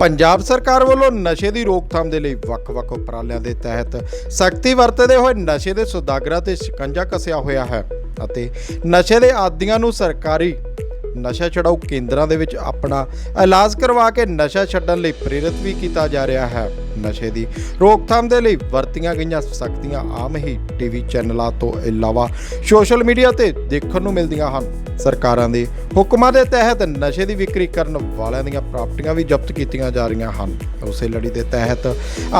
ਪੰਜਾਬ ਸਰਕਾਰ ਵੱਲੋਂ ਨਸ਼ੇ ਦੀ ਰੋਕਥਾਮ ਦੇ ਲਈ ਵੱਖ-ਵੱਖ ਉਪਰਾਲਿਆਂ ਦੇ ਤਹਿਤ ਸਖਤੀ ਵਰਤਦੇ ਹੋਏ ਨਸ਼ੇ ਦੇ ਸੁਦਾਗਰਾਂ ਤੇ ਸ਼ਿਕੰਜਾ ਕੱਸਿਆ ਹੋਇਆ ਹੈ ਅਤੇ ਨਸ਼ੇ ਦੇ ਆਦੀਆਂ ਨੂੰ ਸਰਕਾਰੀ ਨਸ਼ਾ ਛਡਾਊ ਕੇਂਦਰਾਂ ਦੇ ਵਿੱਚ ਆਪਣਾ ਇਲਾਜ ਕਰਵਾ ਕੇ ਨਸ਼ਾ ਛੱਡਣ ਲਈ ਪ੍ਰੇਰਿਤ ਵੀ ਕੀਤਾ ਜਾ ਰਿਹਾ ਹੈ। ਨਸ਼ੇ ਦੀ ਰੋਕਥਾਮ ਦੇ ਲਈ ਵਰਤੀਆਂ ਗਈਆਂ ਸਖਤੀਆਂ ਆਮ ਹੀ ਟੀਵੀ ਚੈਨਲਾਂ ਤੋਂ ਇਲਾਵਾ ਸੋਸ਼ਲ ਮੀਡੀਆ ਤੇ ਦੇਖਣ ਨੂੰ ਮਿਲਦੀਆਂ ਹਨ। ਸਰਕਾਰਾਂ ਦੇ ਹੁਕਮਾਂ ਦੇ ਤਹਿਤ ਨਸ਼ੇ ਦੀ ਵਿਕਰੀ ਕਰਨ ਵਾਲਿਆਂ ਦੀਆਂ ਪ੍ਰਾਪਤੀਆਂ ਵੀ ਜ਼ਬਤ ਕੀਤੀਆਂ ਜਾ ਰਹੀਆਂ ਹਨ। ਉਸੇ ਲੜੀ ਦੇ ਤਹਿਤ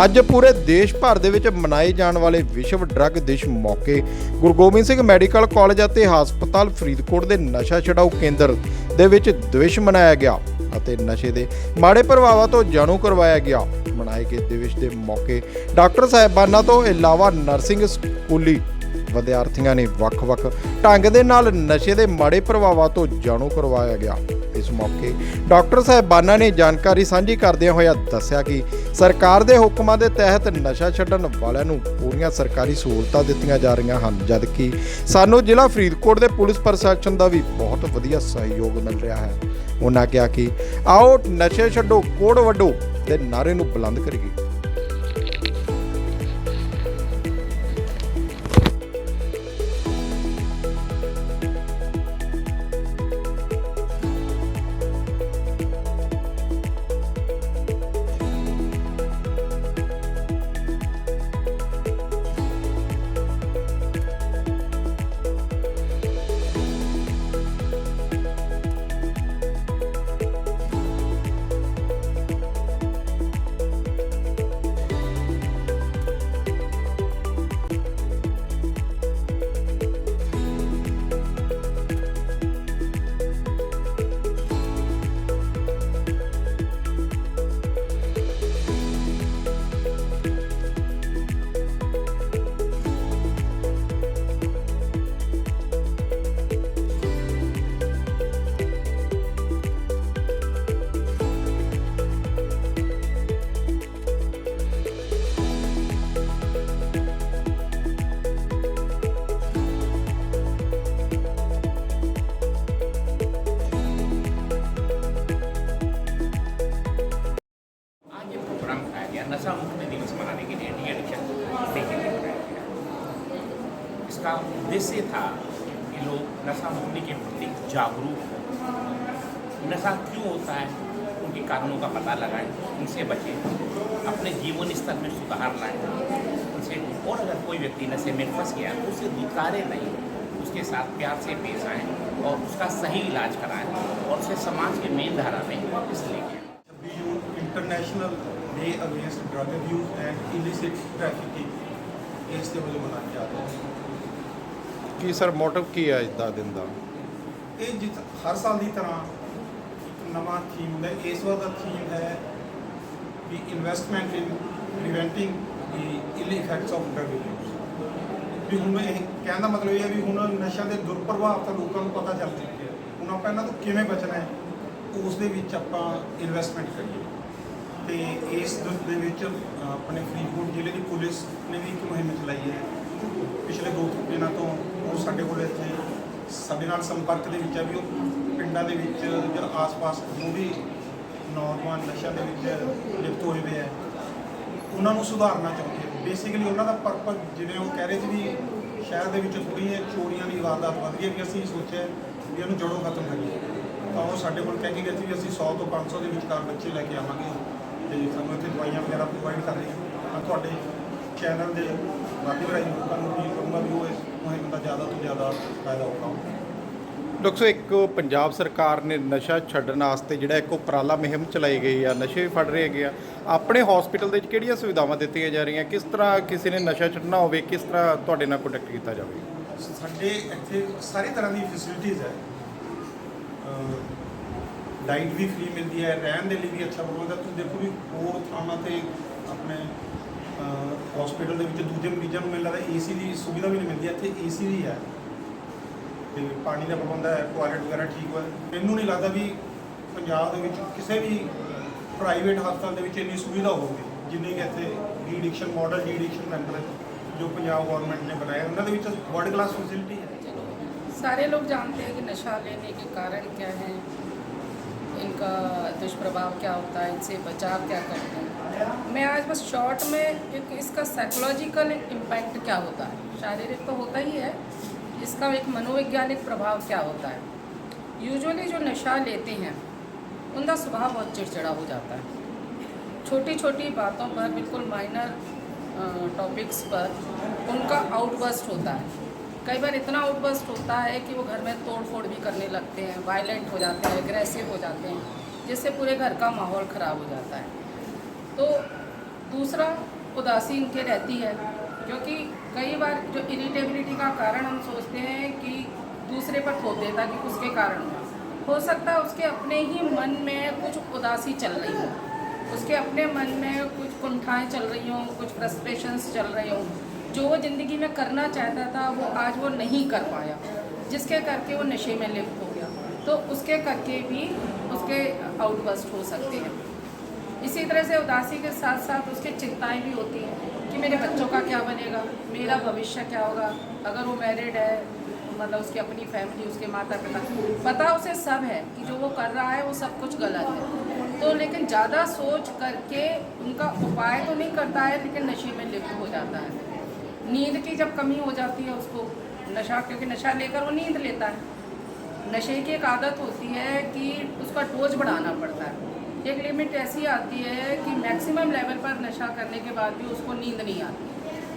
ਅੱਜ ਪੂਰੇ ਦੇਸ਼ ਭਰ ਦੇ ਵਿੱਚ ਮਨਾਏ ਜਾਣ ਵਾਲੇ ਵਿਸ਼ਵ ਡਰੱਗ ਦਿਵਸ ਮੌਕੇ ਗੁਰੂ ਗੋਬਿੰਦ ਸਿੰਘ ਮੈਡੀਕਲ ਕਾਲਜ ਅਤੇ ਹਸਪਤਾਲ ਫਰੀਦਕੋਟ ਦੇ ਨਸ਼ਾ ਛਡਾਊ ਕੇਂਦਰ ਦੇ ਵਿੱਚ ਦਿਵਸ ਮਨਾਇਆ ਗਿਆ ਅਤੇ ਨਸ਼ੇ ਦੇ ਮਾੜੇ ਪ੍ਰਭਾਵਾਂ ਤੋਂ ਜਾਣੂ ਕਰਵਾਇਆ ਗਿਆ। ਮਨਾਏ ਗਏ ਦਿਵਸ ਦੇ ਮੌਕੇ ਡਾਕਟਰ ਸਾਹਿਬਾਨਾਂ ਤੋਂ ਇਲਾਵਾ ਨਰਸਿੰਗ ਸਕੂਲੀ ਵਿਦਿਆਰਥੀਆਂ ਨੇ ਵੱਖ-ਵੱਖ ਢੰਗ ਦੇ ਨਾਲ ਨਸ਼ੇ ਦੇ ਮਾੜੇ ਪ੍ਰਭਾਵਾਂ ਤੋਂ ਜਾਣੂ ਕਰਵਾਇਆ ਗਿਆ। ਇਸ ਮੌਕੇ ਡਾਕਟਰ ਸਾਹਿਬਾਨਾਂ ਨੇ ਜਾਣਕਾਰੀ ਸਾਂਝੀ ਕਰਦਿਆਂ ਹੋਇਆ ਦੱਸਿਆ ਕਿ ਸਰਕਾਰ ਦੇ ਹੁਕਮਾਂ ਦੇ ਤਹਿਤ ਨਸ਼ਾ ਛੱਡਣ ਵਾਲਿਆਂ ਨੂੰ ਪੂਰੀਆਂ ਸਰਕਾਰੀ ਸਹੂਲਤਾਂ ਦਿੱਤੀਆਂ ਜਾ ਰਹੀਆਂ ਹਨ, ਜਦਕਿ ਸਾਨੂੰ ਜ਼ਿਲ੍ਹਾ ਫਰੀਦਕੋਟ ਦੇ ਪੁਲਿਸ ਪ੍ਰਸ਼ਾਸਨ ਦਾ ਵੀ ਬਹੁਤ ਵਧੀਆ ਸਹਿਯੋਗ ਮਿਲ ਰਿਹਾ ਹੈ। ਉਹਨਾਂ ਕਿਹਾ ਕਿ ਆਓ ਨਸ਼ੇ ਛੱਡੋ, ਕੋੜ ਵੱਡੋ ਦੇ ਨਾਰੇ ਨੂੰ ਬੁਲੰਦ ਕਰੀਏ। नशा मुक्त दिवस मनाने के लिए डी एडिक्शन डे के लिए गया इसका उद्देश्य था कि लोग नशा मुक्ति के प्रति जागरूक हों। नशा क्यों होता है? उनके कारणों का पता लगाएँ, उनसे बचें, अपने जीवन स्तर में सुधार लाएँ। उनसे और अगर कोई व्यक्ति नशे में फंस गया तो उसे दुकारे नहीं, उसके साथ प्यार से पेश आएँ और उसका सही इलाज कराएँ और उसे समाज के मेन धारा में वापस ले आएँ ਛੱਬੀ day against drug abuse and illicit trafficking ਇਸ ਦੇ ਵਜੋਂ ਮਨਾਇਆ ਜਾ ਰਿਹਾ ਹੈ। ਕੀ ਸਰ ਮੋਟਿਵ ਕੀ ਹੈ ਅੱਜ ਦਾ ਦਿਨ ਦਾ? ਇਹ ਜਿਸ ਹਰ ਸਾਲ ਦੀ ਤਰ੍ਹਾਂ ਇੱਕ ਨਵਾਂ ਥੀਮ ਹੁੰਦਾ ਹੈ। ਇਸ ਵਾਰ ਦਾ ਥੀਮ ਹੈ ਵੀ investment in preventing the ill effects of drug abuse ਵੀ ਹੁਣ ਇਹ ਕਹਿਣ ਦਾ ਮਤਲਬ ਇਹ ਹੈ ਵੀ ਹੁਣ ਨਸ਼ਿਆਂ ਦੇ ਦੁਰਪ੍ਰਭਾਵ ਤਾਂ ਲੋਕਾਂ ਨੂੰ ਪਤਾ ਚੱਲ ਚੁੱਕਿਆ ਹੁਣ ਆਪਾਂ ਇਹਨਾਂ ਤੋਂ ਕਿਵੇਂ ਬਚਣਾ ਹੈ ਉਸ ਦੇ ਵਿੱਚ ਆਪਾਂ ਇਨਵੈਸਟਮੈਂਟ ਕਰੀਏ। ਤੇ ਇਸ ਦ- ਦੇ ਵਿੱਚ ਆਪਣੇ ਫਰੀਦਕੋਟ ਜ਼ਿਲ੍ਹੇ ਦੀ ਪੁਲਿਸ ਨੇ ਵੀ ਇੱਕ ਮੁਹਿੰਮ ਚਲਾਈ ਹੈ। ਪਿਛਲੇ ਦੋ ਦਿਨਾਂ ਤੋਂ ਉਹ ਸਾਡੇ ਕੋਲ ਇੱਥੇ ਸਾਡੇ ਨਾਲ ਸੰਪਰਕ ਦੇ ਵਿੱਚ ਹੈ ਵੀ ਉਹ ਪਿੰਡਾਂ ਦੇ ਵਿੱਚ ਜਾਂ ਆਸ-ਪਾਸ ਜੋ ਵੀ ਨੌਜਵਾਨ ਨਸ਼ਿਆਂ ਦੇ ਵਿੱਚ ਲਿਪਤ ਹੋਏ ਹੋਏ ਹੈ ਉਹਨਾਂ ਨੂੰ ਸੁਧਾਰਨਾ ਚਾਹੁੰਦੇ ਆ। ਬੇਸਿਕਲੀ ਉਹਨਾਂ ਦਾ ਪਰਪਸ ਜਿਵੇਂ ਉਹ ਕਹਿ ਰਹੇ ਸੀ ਵੀ ਸ਼ਹਿਰ ਦੇ ਵਿੱਚ ਥੋੜ੍ਹੀਆਂ ਚੋਰੀਆਂ ਦੀ ਵਾਰਦਾਤ ਵੱਧ ਗਈ ਹੈ ਵੀ ਅਸੀਂ ਸੋਚਿਆ ਵੀ ਇਹਨੂੰ ਜੜੋਂ ਖਤਮ ਕਰੀਏ। ਤਾਂ ਉਹ ਸਾਡੇ ਕੋਲ ਕਹਿ ਕੇ ਗਏ ਸੀ ਵੀ ਅਸੀਂ 100 ਤੋਂ 500 ਦੇ ਵਿਚਕਾਰ ਬੱਚੇ ਲੈ ਕੇ ਆਵਾਂਗੇ। ਤੇ ਸਾਨੂੰ ਇੱਥੇ ਦਵਾਈਆਂ ਵਗੈਰਾ ਪ੍ਰੋਵਾਈਡ ਕਰ ਰਹੇ ਹਾਂ। ਤੁਹਾਡੇ ਚੈਨਲ ਦੇ ਮਾਧਿਅਮ ਰਾਹੀਂ ਲੋਕਾਂ ਨੂੰ ਅਪੀਲ ਕਰੂੰਗਾ ਵੀ ਉਹ ਇਸ ਮੁਹਿੰਮ ਦਾ ਜ਼ਿਆਦਾ ਤੋਂ ਜ਼ਿਆਦਾ ਫਾਇਦਾ ਉਠਾਉਣ ਡਾਕਟਰ ਸਾਹਿਬ, ਇੱਕ ਪੰਜਾਬ ਸਰਕਾਰ ਨੇ ਨਸ਼ਾ ਛੱਡਣ ਵਾਸਤੇ ਜਿਹੜਾ ਇੱਕ ਉਪਰਾਲਾ ਮੁਹਿੰਮ ਚਲਾਈ ਗਈ ਆ ਨਸ਼ੇ ਵੀ ਫੜ ਰਹੇ ਹੈਗੇ ਆ। ਆਪਣੇ ਹਸਪੀਟਲ ਦੇ ਵਿੱਚ ਕਿਹੜੀਆਂ ਸੁਵਿਧਾਵਾਂ ਦਿੱਤੀਆਂ ਜਾ ਰਹੀਆਂ? ਕਿਸ ਤਰ੍ਹਾਂ ਕਿਸੇ ਨੇ ਨਸ਼ਾ ਛੱਡਣਾ ਹੋਵੇ ਕਿਸ ਤਰ੍ਹਾਂ ਤੁਹਾਡੇ ਨਾਲ ਕੰਟੈਕਟ ਕੀਤਾ ਜਾਵੇ? ਸਾਡੇ ਇੱਥੇ ਸਾਰੀ ਤਰ੍ਹਾਂ ਦੀ ਫੈਸਿਲਿਟੀਜ਼ ਹੈ। ਡਾਈਟ ਵੀ ਫ੍ਰੀ ਮਿਲਦੀ ਹੈ ਰਹਿਣ ਦੇ ਲਈ ਵੀ ਅੱਛਾ ਪ੍ਰਬੰਧ ਹੈ ਤੁਸੀਂ ਦੇਖੋ ਵੀ ਹੋਰ ਥਾਵਾਂ ਤੇ ਆਪਣੇ ਹਸਪੀਟਲ ਦੇ ਵਿੱਚ ਦੂਜੇ ਮਰੀਜ਼ਾਂ ਨੂੰ ਮਿਲਦਾ ਏਸੀ ਦੀ ਸੁਵਿਧਾ ਵੀ ਨਹੀਂ ਮਿਲਦੀ ਇੱਥੇ ਏਸੀ ਵੀ ਹੈ ਤੇ ਪਾਣੀ ਦਾ ਪ੍ਰਬੰਧ ਹੈ ਟਾਇਲਟ ਵਗੈਰਾ ਠੀਕ ਹੈ ਮੈਨੂੰ ਨਹੀਂ ਲੱਗਦਾ ਵੀ ਪੰਜਾਬ ਦੇ ਵਿੱਚ ਕਿਸੇ ਵੀ ਪ੍ਰਾਈਵੇਟ ਹਸਪਤਾਲ ਦੇ ਵਿੱਚ ਇੰਨੀ ਸੁਵਿਧਾ ਹੋਊਗੀ ਜਿੰਨੀ ਕਿ ਇੱਥੇ de addiction model de addiction centre ਜੋ ਪੰਜਾਬ ਗਵਰਨਮੈਂਟ ਨੇ ਬਣਾਇਆ ਉਹਨਾਂ ਦੇ ਵਿੱਚ ਵਰਲਡ ਕਲਾਸ ਫੈਸਿਲਿਟੀ ਹੈ सारे लोग जानते हैं कि नशा लेने के कारण क्या है इनका दुष्प्रभाव क्या होता है, इनसे बचाव क्या करते हैं? मैं आज बस शॉर्ट में एक इसका साइकोलॉजिकल इम्पैक्ट क्या होता है? शारीरिक तो होता ही है, इसका एक मनोवैज्ञानिक प्रभाव क्या होता है? यूजुअली जो नशा लेते हैं, उनका स्वभाव बहुत चिड़चिड़ा हो जाता है। छोटी छोटी बातों पर, बिल्कुल माइनर टॉपिक्स पर उनका आउटबर्स्ट होता है। कई बार इतना आउटबर्स्ट होता है कि वो घर में तोड़ फोड़ भी करने लगते हैं वायलेंट हो जाते हैं एग्रेसिव हो जाते हैं, जिससे पूरे घर का माहौल ख़राब हो जाता है। तो दूसरा उदासी इनके रहती है, क्योंकि कई बार जो इरिटेबिलिटी का कारण हम सोचते हैं कि दूसरे पर थोप देता कि उसके कारण हो सकता है उसके अपने ही मन में कुछ उदासी चल रही हो, उसके अपने मन में कुछ कुंठाएँ चल रही हों, कुछ फ्रस्ट्रेशंस चल रही हों जो वो ज़िंदगी में करना चाहता था, वो आज वो नहीं कर पाया। जिसके करके वो नशे में लिप्त हो गया। तो उसके करके भी उसके आउटबस्ट हो सकते हैं। इसी तरह से उदासी के साथ साथ उसकी चिंताएँ भी होती हैं कि मेरे बच्चों का क्या बनेगा? मेरा भविष्य क्या होगा? अगर वो मैरिड है मतलब उसकी अपनी फैमिली उसके माता पिता पता उसे सब है कि जो वो कर रहा है, वो सब कुछ गलत है। तो लेकिन ज़्यादा सोच करके उनका उपाय तो नहीं करता है, लेकिन नशे में लिप्त हो जाता है। नींद की जब कमी हो जाती है उसको नशा, क्योंकि नशा लेकर वो नींद लेता है। नशे की एक आदत होती है कि उसका डोज बढ़ाना पड़ता है। एक लिमिट ऐसी आती है कि मैक्सिमम लेवल पर नशा करने के बाद भी उसको नींद नहीं आती।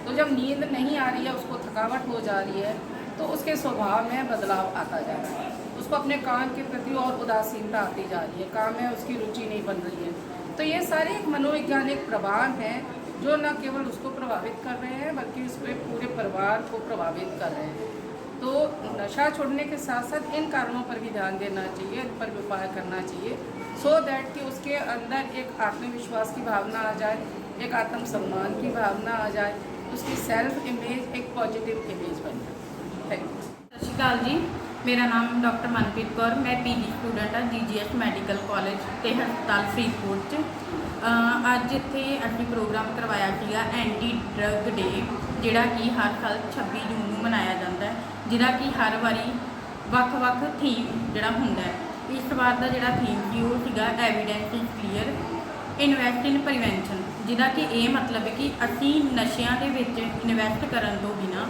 तो जब नींद नहीं आ रही है, उसको थकावट हो जा रही है तो उसके स्वभाव में बदलाव आता जा रहा है। उसको अपने काम के प्रति और उदासीनता आती जा रही है। काम में उसकी रुचि नहीं बन रही है। तो ये सारे एक मनोवैज्ञानिक प्रभाव हैं जो न केवल उसको प्रभावित कर रहे हैं, बल्कि उसके पूरे परिवार को प्रभावित कर रहे हैं। तो नशा छोड़ने के साथ साथ इन कारणों पर भी ध्यान देना चाहिए, इन पर उपाय करना चाहिए सो so दैट कि उसके अंदर एक आत्मविश्वास की भावना आ जाए, एक आत्म सम्मान की भावना आ जाए, उसकी सेल्फ इमेज एक पॉजिटिव इमेज बन जाए। थैंक यू सत जी। मेरा नाम डॉक्टर मनप्रीत कौर, मैं पीजी स्टूडेंट हाँ जी जी एस मेडिकल कॉलेज के हस्पताल फरीदकोट ਅੱਜ ਇੱਥੇ ਅਸੀਂ ਪ੍ਰੋਗਰਾਮ ਕਰਵਾਇਆ ਸੀਗਾ ਐਂਟੀ ਡਰੱਗ ਡੇ, ਜਿਹੜਾ ਕਿ ਹਰ ਸਾਲ 26 ਜੂਨ ਨੂੰ ਮਨਾਇਆ ਜਾਂਦਾ ਹੈ, ਜਿਹਦਾ ਕਿ ਹਰ ਵਾਰੀ ਵੱਖ-ਵੱਖ ਥੀਮ ਜਿਹੜਾ ਹੁੰਦਾ ਹੈ। ਇਸ ਵਾਰ ਦਾ ਜਿਹੜਾ ਥੀਮ ਸੀ, ਉਹ ਸੀਗਾ evidence is clear invest in prevention ਜਿਹਦਾ ਕਿ ਇਹ ਮਤਲਬ ਹੈ ਕਿ ਅਸੀਂ ਨਸ਼ਿਆਂ ਦੇ ਵਿੱਚ ਇਨਵੈਸਟ ਕਰਨ ਤੋਂ ਬਿਨਾ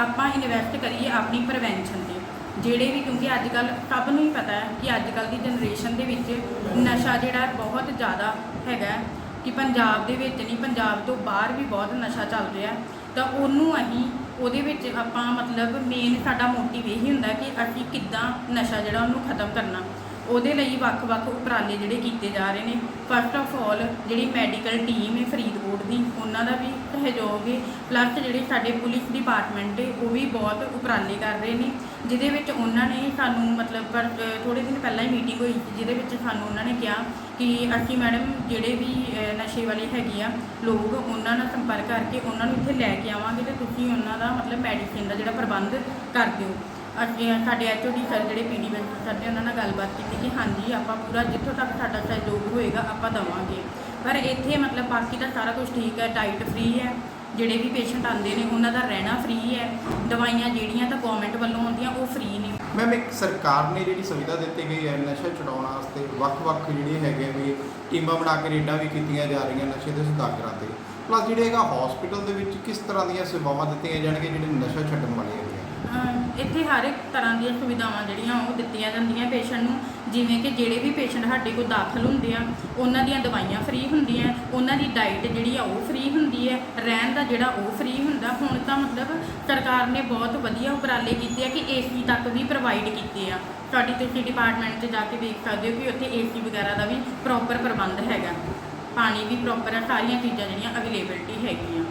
ਆਪਾਂ ਇਨਵੈਸਟ ਕਰੀਏ ਆਪਣੀ ਪ੍ਰੀਵੈਂਸ਼ਨ ਤੇ। ਜਿਹੜੇ ਵੀ, ਕਿਉਂਕਿ ਅੱਜ ਕੱਲ ਸਭ ਨੂੰ ਹੀ ਪਤਾ ਹੈ ਕਿ ਅੱਜ ਕੱਲ ਦੀ ਜਨਰੇਸ਼ਨ ਦੇ ਵਿੱਚ ਨਸ਼ਾ ਜਿਹੜਾ ਬਹੁਤ ਜ਼ਿਆਦਾ ਹੈਗਾ ਕਿ ਪੰਜਾਬ ਦੇ ਵਿੱਚ ਨਹੀਂ, ਪੰਜਾਬ ਤੋਂ ਬਾਹਰ ਵੀ ਬਹੁਤ ਨਸ਼ਾ ਚੱਲ ਰਿਹਾ ਤਾਂ ਉਹਨੂੰ ਅਸੀਂ ਉਹਦੇ ਵਿੱਚ ਆਪਾਂ ਮਤਲਬ ਮੇਨ ਸਾਡਾ ਮੋਟਿਵ ਇਹੀ ਹੁੰਦਾ ਕਿ ਅਸੀਂ ਕਿੱਦਾਂ ਨਸ਼ਾ ਜਿਹੜਾ ਉਹਨੂੰ ਖਤਮ ਕਰਨਾ। ਉਹਦੇ ਲਈ ਵੱਖ-ਵੱਖ ਉਪਰਾਲੇ ਜਿਹੜੇ ਕੀਤੇ ਜਾ ਰਹੇ ਨੇ। ਫਸਟ ਆਫ ਆਲ ਜਿਹੜੀ ਮੈਡੀਕਲ ਟੀਮ ਹੈ ਫਰੀਦਕੋਟ ਦੀ, ਉਹਨਾਂ ਦਾ ਵੀ ਸਹਿਯੋਗ ਹੈ ਪਲੱਸ ਜਿਹੜੇ ਸਾਡੇ ਪੁਲਿਸ ਡਿਪਾਰਟਮੈਂਟ ਹੈ ਉਹ ਵੀ ਬਹੁਤ ਉਪਰਾਲੇ ਕਰ ਰਹੇ ਨੇ, ਜਿਹਦੇ ਵਿੱਚ ਉਹਨਾਂ ਨੇ ਸਾਨੂੰ ਮਤਲਬ ਪਰ ਥੋੜੇ ਦਿਨ ਪਹਿਲਾਂ ਹੀ ਮੀਟਿੰਗ ਹੋਈ ਸੀ, ਜਿਹਦੇ ਵਿੱਚ ਸਾਨੂੰ ਉਹਨਾਂ ਨੇ ਕਿਹਾ ਕਿ ਅਸੀਂ ਮੈਡਮ ਜਿਹੜੇ ਵੀ ਨਸ਼ੇ ਵਾਲੇ ਹੈਗੇ ਆ, ਲੋਕ, ਉਹਨਾਂ ਨਾਲ ਸੰਪਰਕ ਕਰਕੇ ਉਹਨਾਂ ਨੂੰ ਇੱਥੇ ਲੈ ਕੇ ਆਵਾਂਗੇ ਤੇ ਤੁਸੀਂ ਉਹਨਾਂ ਦਾ ਮਤਲਬ ਮੈਡੀਸਿਨ ਦਾ ਜਿਹੜਾ ਪ੍ਰਬੰਧ ਕਰ ਦਿਓ। ਅੱਗੇ ਸਾਡੇ ਐਚਓਡੀ ਸਰ ਜਿਹੜੇ ਪੀਡੀ ਵਿੱਚ ਸਰ ਨੇ ਉਹਨਾਂ ਨਾਲ ਗੱਲਬਾਤ ਕੀਤੀ ਕਿ ਹਾਂਜੀ, ਆਪਾਂ ਪੂਰਾ ਜਿੱਥੋਂ ਤੱਕ ਸਾਡਾ ਸਹਿਯੋਗ ਹੋਏਗਾ, ਆਪਾਂ ਦਵਾਂਗੇ। ਪਰ ਇੱਥੇ ਮਤਲਬ ਬਾਕੀ ਤਾਂ ਸਾਰਾ ਕੁਝ ਠੀਕ ਹੈ ਡਾਈਟ ਫ੍ਰੀ ਹੈ, ਜਿਹੜੇ ਵੀ ਪੇਸ਼ੈਂਟ ਆਉਂਦੇ ਨੇ, ਉਹਨਾਂ ਦਾ ਰਹਿਣਾ ਫ੍ਰੀ ਹੈ, ਦਵਾਈਆਂ ਜਿਹੜੀਆਂ ਤਾਂ ਗਵਰਨਮੈਂਟ ਵੱਲੋਂ ਆਉਂਦੀਆਂ, ਉਹ ਫ੍ਰੀ ਨੇ। ਮੈਮ ਇੱਕ ਸਰਕਾਰ ਨੇ ਜਿਹੜੀ ਸੁਵਿਧਾ ਦਿੱਤੀ ਗਈ ਹੈ ਨਸ਼ਾ ਛੁਡਾਉਣ ਵਾਸਤੇ, ਵੱਖ-ਵੱਖ ਜਿਹੜੇ ਹੈਗੇ ਵੀ ਟੀਮਾਂ ਬਣਾ ਕੇ ਰੇਡਾਂ ਵੀ ਕੀਤੀਆਂ ਜਾ ਰਹੀਆਂ ਨਸ਼ੇ ਦੇ ਸੁਦਾਗਰਾਂ ਤੇ। ਪਲੱਸ ਜਿਹੜੇ ਹੈਗਾ ਹਸਪੀਟਲ ਦੇ ਵਿੱਚ ਕਿਸ ਤਰ੍ਹਾਂ ਦੀਆਂ ਸੇਵਾਵਾਂ ਦਿੱਤੀਆਂ ਜਾਣਗੀਆਂ, ਜਿਹੜੇ ਨਸ਼ਾ ਛੱਡਣ ਵਾਲੇ ਇੱਥੇ ਹਰ ਇੱਕ ਤਰ੍ਹਾਂ ਦੀਆਂ ਸੁਵਿਧਾਵਾਂ ਜਿਹੜੀਆਂ ਉਹ ਦਿੱਤੀਆਂ ਜਾਂਦੀਆਂ ਪੇਸ਼ੈਂਟ ਨੂੰ, ਜਿਵੇਂ ਕਿ ਜਿਹੜੇ ਵੀ ਪੇਸ਼ੈਂਟ ਸਾਡੇ ਕੋਲ ਦਾਖਲ ਹੁੰਦੇ ਆ, ਉਹਨਾਂ ਦੀਆਂ ਦਵਾਈਆਂ ਫ੍ਰੀ ਹੁੰਦੀਆਂ, ਉਹਨਾਂ ਦੀ ਡਾਈਟ ਜਿਹੜੀ ਆ ਉਹ ਫ੍ਰੀ ਹੁੰਦੀ ਹੈ, ਰਹਿਣ ਦਾ ਜਿਹੜਾ ਉਹ ਫ੍ਰੀ ਹੁੰਦਾ। ਹੁਣ ਤਾਂ ਮਤਲਬ ਸਰਕਾਰ ਨੇ ਬਹੁਤ ਵਧੀਆ ਉਪਰਾਲੇ ਕੀਤੇ ਆ ਕਿ ਏਸੀ ਤੱਕ ਵੀ ਪ੍ਰੋਵਾਈਡ ਕੀਤੇ ਆ। ਤੁਹਾਡੀ ਤੁਸੀਂ ਡਿਪਾਰਟਮੈਂਟ 'ਚ ਜਾ ਕੇ ਦੇਖ ਸਕਦੇ ਹੋ ਕਿ ਉੱਥੇ ਏਸੀ ਵਗੈਰਾ ਦਾ ਵੀ ਪ੍ਰੋਪਰ ਪ੍ਰਬੰਧ ਹੈਗਾ। ਪਾਣੀ ਵੀ ਪ੍ਰੋਪਰ ਆ, ਸਾਰੀਆਂ ਚੀਜ਼ਾਂ ਜਿਹੜੀਆਂ ਅਵੇਲੇਬਿਲਟੀ ਹੈਗੀਆਂ।